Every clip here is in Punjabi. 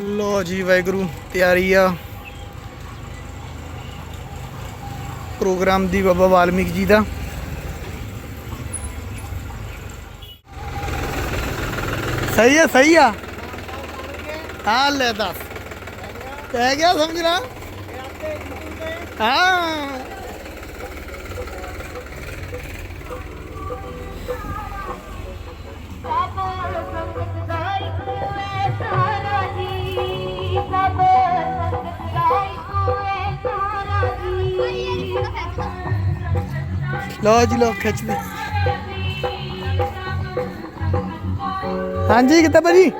ਲੋ ਜੀ ਵਾਹਿਗੁਰੂ ਤਿਆਰੀ ਆ। ਪ੍ਰੋਗਰਾਮ ਦੀ ਬਾਬਾ ਵਾਲਮੀਕ ਜੀ ਦਾ। ਸਹੀ ਆ ਸਹੀ ਆ? ਹਾਂ ਲੈ ਦੱਸ। ਪੈ ਗਿਆ ਸਮਝਣਾ? ਹਾਂ। ਲਓ ਜੀ ਲੋ ਖਿੱਚਦੇ ਹਾਂਜੀ ਕਿੱਦਾਂ ਭਾਜੀ?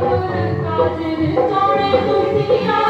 ਕਾਜ ਵਿਚੋੜੇ ਤੁਸੀਂ ਆ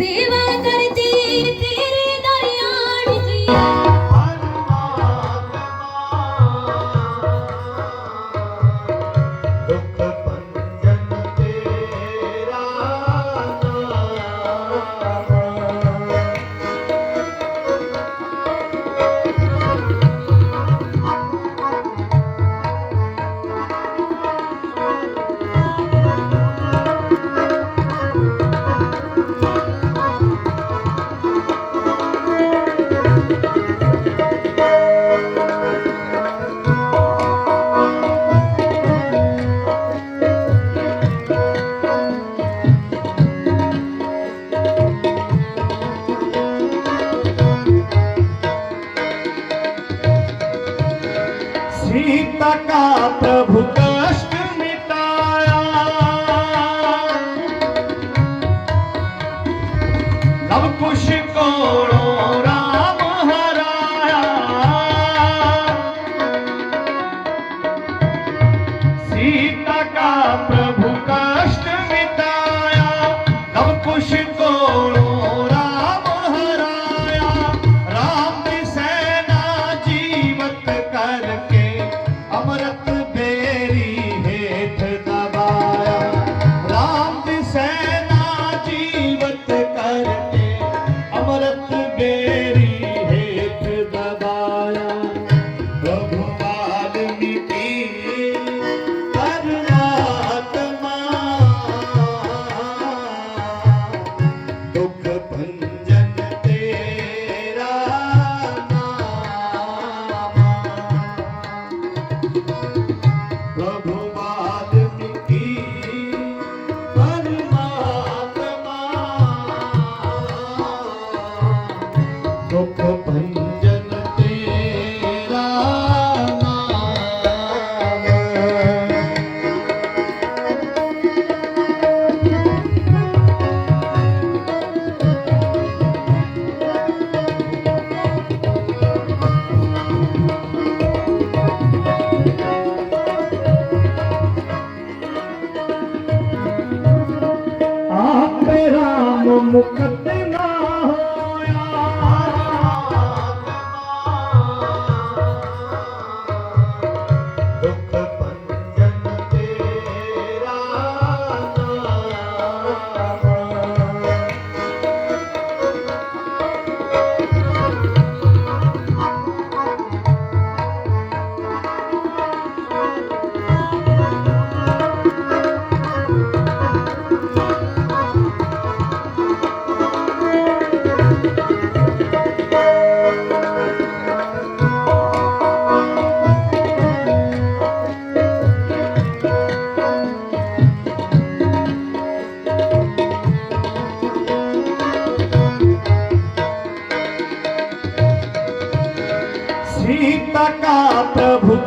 ਜਿਹੜੇ सीता का प्रभु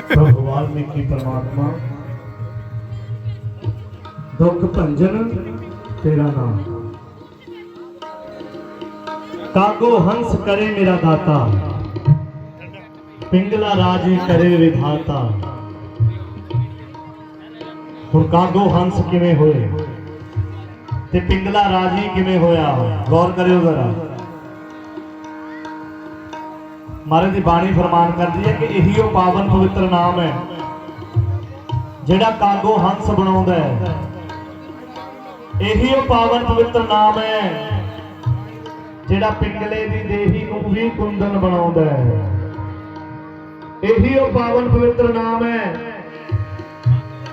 ਪ੍ਰਭੂ ਵਾਲਮੀਕੀ ਪਰਮਾਤਮਾ? ਦੁੱਖ ਭੰਜਨ, ਤੇਰਾ ਨਾਮ। ਕਾਗੋ ਹੰਸ ਕਰੇ ਮੇਰਾ ਦਾਤਾ। ਪਿੰਗਲਾ ਰਾਜੀ ਕਰੇ ਵਿਧਾਤਾ। ਹੁਣ ਕਾਗੋ ਹੰਸ ਕਿਵੇਂ ਹੋਏ? ਤੇ ਪਿੰਗਲਾ ਰਾਜੀ ਕਿਵੇਂ ਹੋਇਆ? ਗੌਰ ਕਰਿਓ ਜ਼ਰਾ। ਮਹਾਰਾਜ ਦੀ ਬਾਣੀ ਫਰਮਾਨ ਕਰਦੀ ਹੈ ਕਿ ਇਹੀ ਉਹ ਪਾਵਨ ਪਵਿੱਤਰ ਨਾਮ ਹੈ, ਜਿਹੜਾ ਕਾਗੋ ਹੰਸ ਬਣਾਉਂਦਾ ਹੈ। ਇਹੀ ਉਹ ਪਾਵਨ ਪਵਿੱਤਰ ਨਾਮ ਹੈ, ਜਿਹੜਾ ਪਿੰਗਲੇ ਦੀ ਦੇਹੀ ਨੂੰ ਵੀ ਕੁੰਦਨ ਬਣਾਉਂਦਾ ਹੈ। ਇਹੀ ਉਹ ਪਾਵਨ ਪਵਿੱਤਰ ਨਾਮ ਹੈ,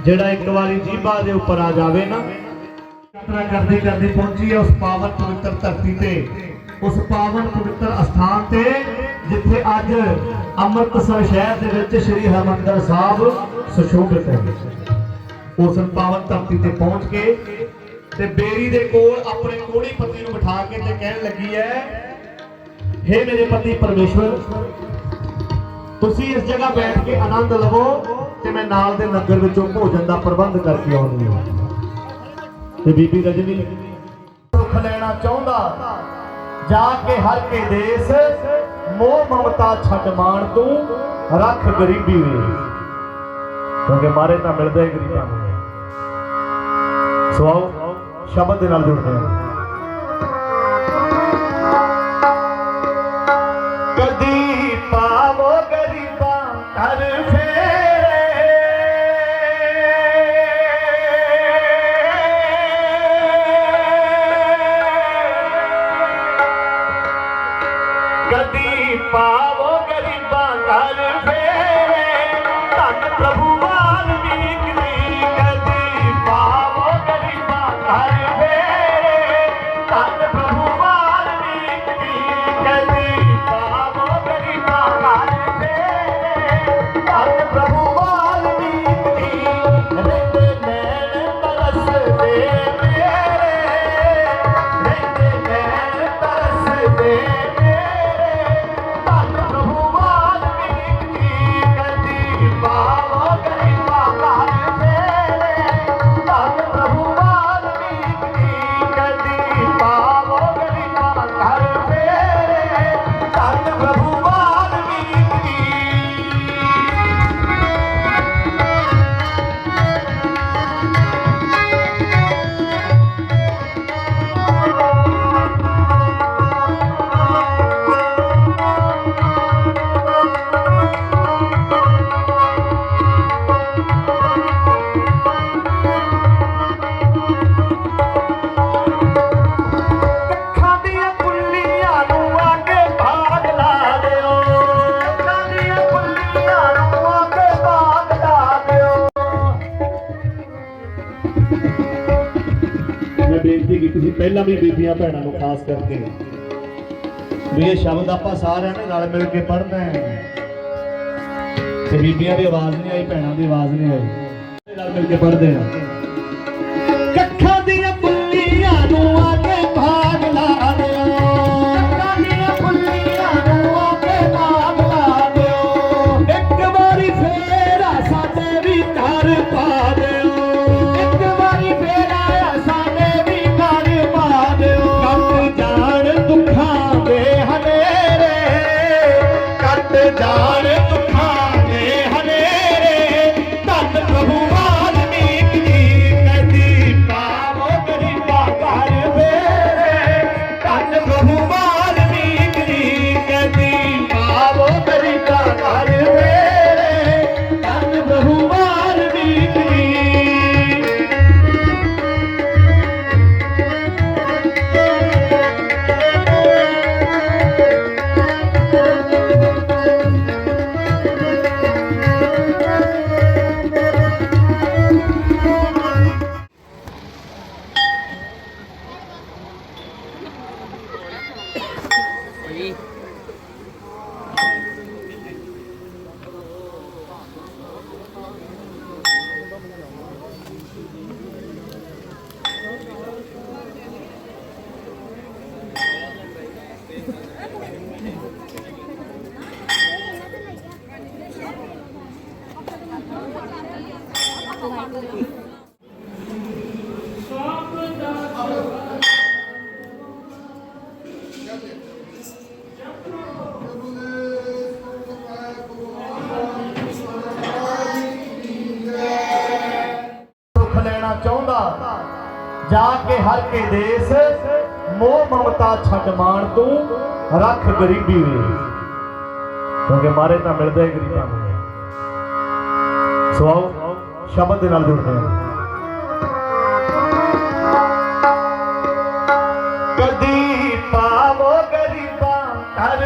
ਜਿਹੜਾ ਇੱਕ ਵਾਰੀ ਜੀਭਾ ਦੇ ਉੱਪਰ ਆ ਜਾਵੇ ਨਾ। ਯਾਤਰਾ ਕਰਦੇ ਕਰਦੇ ਪਹੁੰਚੀ ਹੈ ਉਸ ਪਾਵਨ ਪਵਿੱਤਰ ਧਰਤੀ ਤੇ, ਉਸ ਪਾਵਨ ਪਵਿੱਤਰ ਅਸਥਾਨ ਤੇ। ਜਿੱਥੇ ਅੱਜ ਅੰਮ੍ਰਿਤਸਰ ਸ਼ਹਿਰ ਦੇ ਵਿੱਚ ਸ੍ਰੀ ਹਰਿਮੰਦਰ ਸਾਹਿਬ ਸੁਸ਼ੋਭਿਤ ਹੈ। ਉਸ ਪਾਵਨ ਧਰਤੀ ਤੇ ਪਹੁੰਚ ਕੇ ਤੇ ਬੇਰੀ ਦੇ ਕੋਲ ਆਪਣੇ ਕੋੜੀ ਪਤੀ ਨੂੰ ਬਿਠਾ ਕੇ ਤੇ ਕਹਿਣ ਲੱਗੀ ਹੈ हे ਮੇਰੇ ਪਤੀ ਪਰਮੇਸ਼ਵਰ, ਤੁਸੀਂ ਇਸ ਜਗ੍ਹਾ ਬੈਠ ਕੇ ਆਨੰਦ ਲਵੋ ਤੇ ਮੈਂ ਨਾਲ ਦੇ ਨਗਰ ਵਿੱਚੋਂ ਭੋਜਨ ਦਾ ਪ੍ਰਬੰਧ ਕਰਕੇ ਆਉਂਦੀ ਹਾਂ। ਤੇ ਬੀਬੀ ਰਜਨੀ ਸੁਖ ਲੈਣਾ ਚਾਹੁੰਦਾ ਜਾ ਕੇ ਹਰ ਕੇ ਦੇਸ, ਮੋਹ ਮਮਤਾ ਛੱਡ ਮਾਣ ਤੂੰ, ਰੱਖ ਗਰੀਬੀ ਵੇ ਕਿਉਂਕਿ ਮਾਰੇ ਤਾਂ ਮਿਲਦਾ ਹੀ ਗਰੀਬਾਂ ਨੂੰ। ਸੋ ਆਓ, ਸ਼ਬਦ ਦੇ ਨਾਲ ਜੁੜਦੇ ਹਾਂ। ਕਦੀ ਪਹਿਲਾਂ ਵੀ ਬੀਬੀਆਂ ਭੈਣਾਂ ਨੂੰ ਖਾਸ ਕਰਕੇ। ਵੀ ਇਹ ਸ਼ਬਦ ਆਪਾਂ ਸਾਰਿਆਂ ਨੇ ਰਲ ਮਿਲ ਕੇ ਪੜ੍ਹਨਾ ਹੈ। ਤੇ ਬੀਬੀਆਂ ਦੀ ਆਵਾਜ਼ ਨਹੀਂ ਆਈ ਭੈਣਾਂ ਦੀ ਆਵਾਜ਼ ਨਹੀਂ ਆਈ। ਰਲ ਮਿਲ ਕੇ ਪੜ੍ਹਦੇ ਹਾਂ ਲੈਣਾ ਚਾਹੁੰਦਾ। ਜਾ ਕੇ ਹਰ ਕੇ ਦੇਸ, ਮੋਹ ਮਮਤਾ ਛੱਡ ਮਾਣ ਤੂੰ, ਰੱਖ ਗਰੀਬੀ ਵੇ। ਕਿਉਂਕਿ ਮਾਰੇ ਤਾਂ ਮਿਲਦਾ ਹੀ ਗਰੀਬਾਂ ਨੂੰ। ਸੋ ਆਓ ਸ਼ਬਦ ਦੇ ਨਾਲ ਜੁੜਦੇ ਹਾਂ ਕਦੀ ਪਾਵੋ ਗਰੀਬਾਂ ਕਰ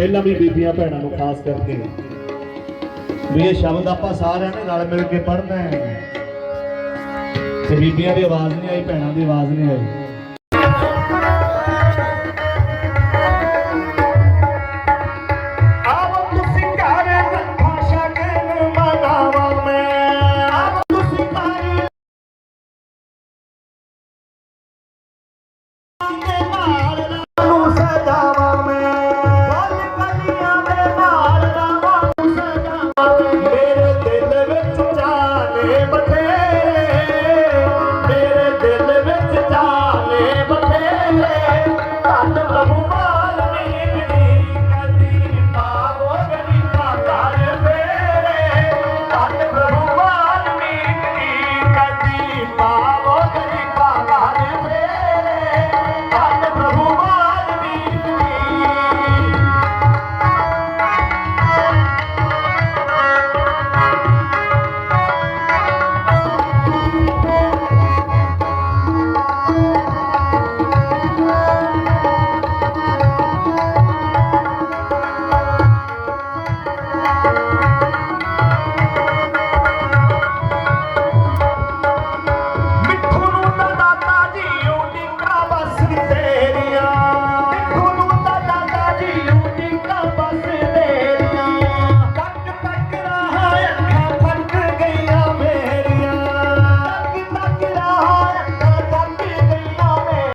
ਪਹਿਲਾਂ ਵੀ ਬੀਬੀਆਂ ਭੈਣਾਂ ਨੂੰ ਖਾਸ ਕਰਕੇ। ਵੀ ਇਹ ਸ਼ਬਦ ਆਪਾਂ ਸਾਰਿਆਂ ਨੇ ਰਲ ਮਿਲ ਕੇ ਪੜ੍ਹਨਾ ਹੈ। ਤੇ ਬੀਬੀਆਂ ਦੀ ਆਵਾਜ਼ ਨਹੀਂ ਆਈ, ਭੈਣਾਂ ਦੀ ਆਵਾਜ਼ ਨਹੀਂ ਆਈ।